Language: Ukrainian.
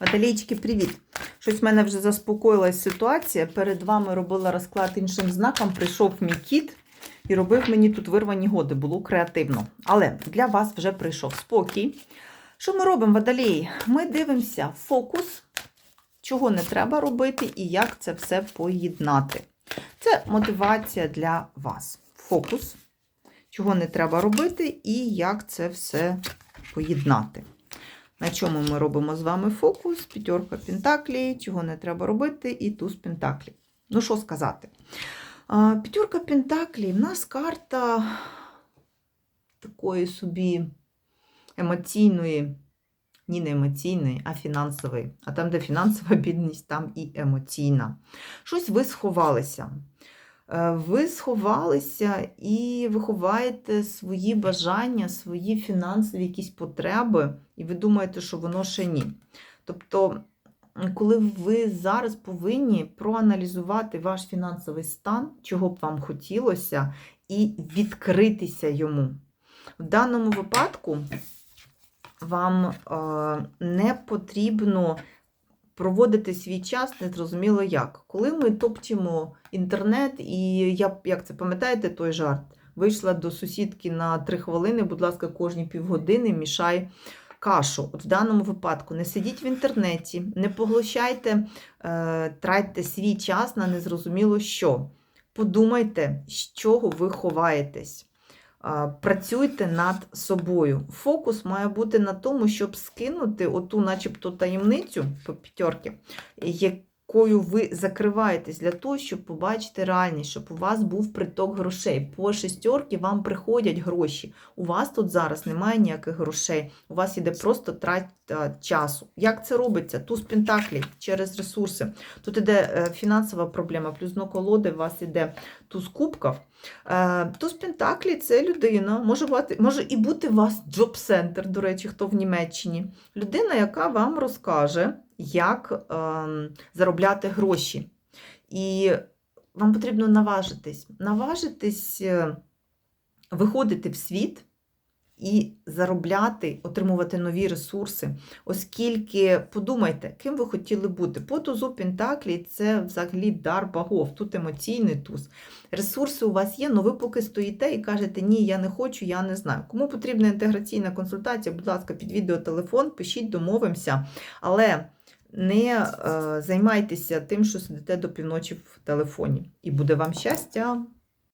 Водолійчики, привіт! Щось в мене вже заспокоїлась ситуація. Перед вами робила розклад іншим знаком. Прийшов мій кіт і робив мені тут вирвані годи. Було креативно. Але для вас вже прийшов спокій. Що ми робимо, водолії? Ми дивимося фокус, чого не треба робити і як це все поєднати. Це мотивація для вас. Фокус, чого не треба робити, і як це все поєднати. На чому ми робимо з вами фокус? П'ятерка Пентаклі, чого не треба робити, і туз Пентаклі. Ну, що сказати? П'ятерка Пентаклі в нас карта такої собі емоційної, ні, не емоційної, а фінансової. А там, де фінансова бідність, там і емоційна. Щось ви сховалися. Е, Ви сховалися і ви ховаєте свої бажання, свої фінансові якісь потреби, і ви думаєте, що воно ще ні. Тобто, коли ви зараз повинні проаналізувати ваш фінансовий стан, чого б вам хотілося, і відкритися йому. В даному випадку вам е, не потрібно проводити свій час незрозуміло як. Коли ми топчемо інтернет, і я, як це пам'ятаєте, той жарт, вийшла до сусідки на 3 хвилини, будь ласка, кожні півгодини мішай кашу. От в даному випадку не сидіть в інтернеті, не поглощайте, е, тратьте свій час на незрозуміло що. Подумайте, з чого ви ховаєтесь. Працюйте над собою. Фокус має бути на тому, щоб скинути оту, начебто, таємницю по п'ятерки, якою ви закриваєтесь для того, щоб побачити реальність, щоб у вас був приток грошей. По шестерки вам приходять гроші. У вас тут зараз немає ніяких грошей. У вас іде просто трата часу. Як це робиться? Туз пентаклів через ресурси. Тут іде е, фінансова проблема, плюс дно колоди, у вас іде туз кубків. Е, Туз Пентаклі це людина, може бути, може і бути у вас джоб-центр, до речі, хто в Німеччині. Людина, яка вам розкаже, як ем, заробляти гроші. І вам потрібно наважитись. Наважитись е, виходити в світ і заробляти, отримувати нові ресурси. Оскільки, подумайте, ким ви хотіли бути. По тузу Пентаклі це взагалі дар богов, тут емоційний туз. Ресурси у вас є, але ви поки стоїте і кажете, ні, я не хочу, я не знаю. Кому потрібна інтеграційна консультація, будь ласка, під відео телефон, пишіть, домовимося. Але не е, займайтеся тим, що сидите до півночі в телефоні. І буде вам щастя!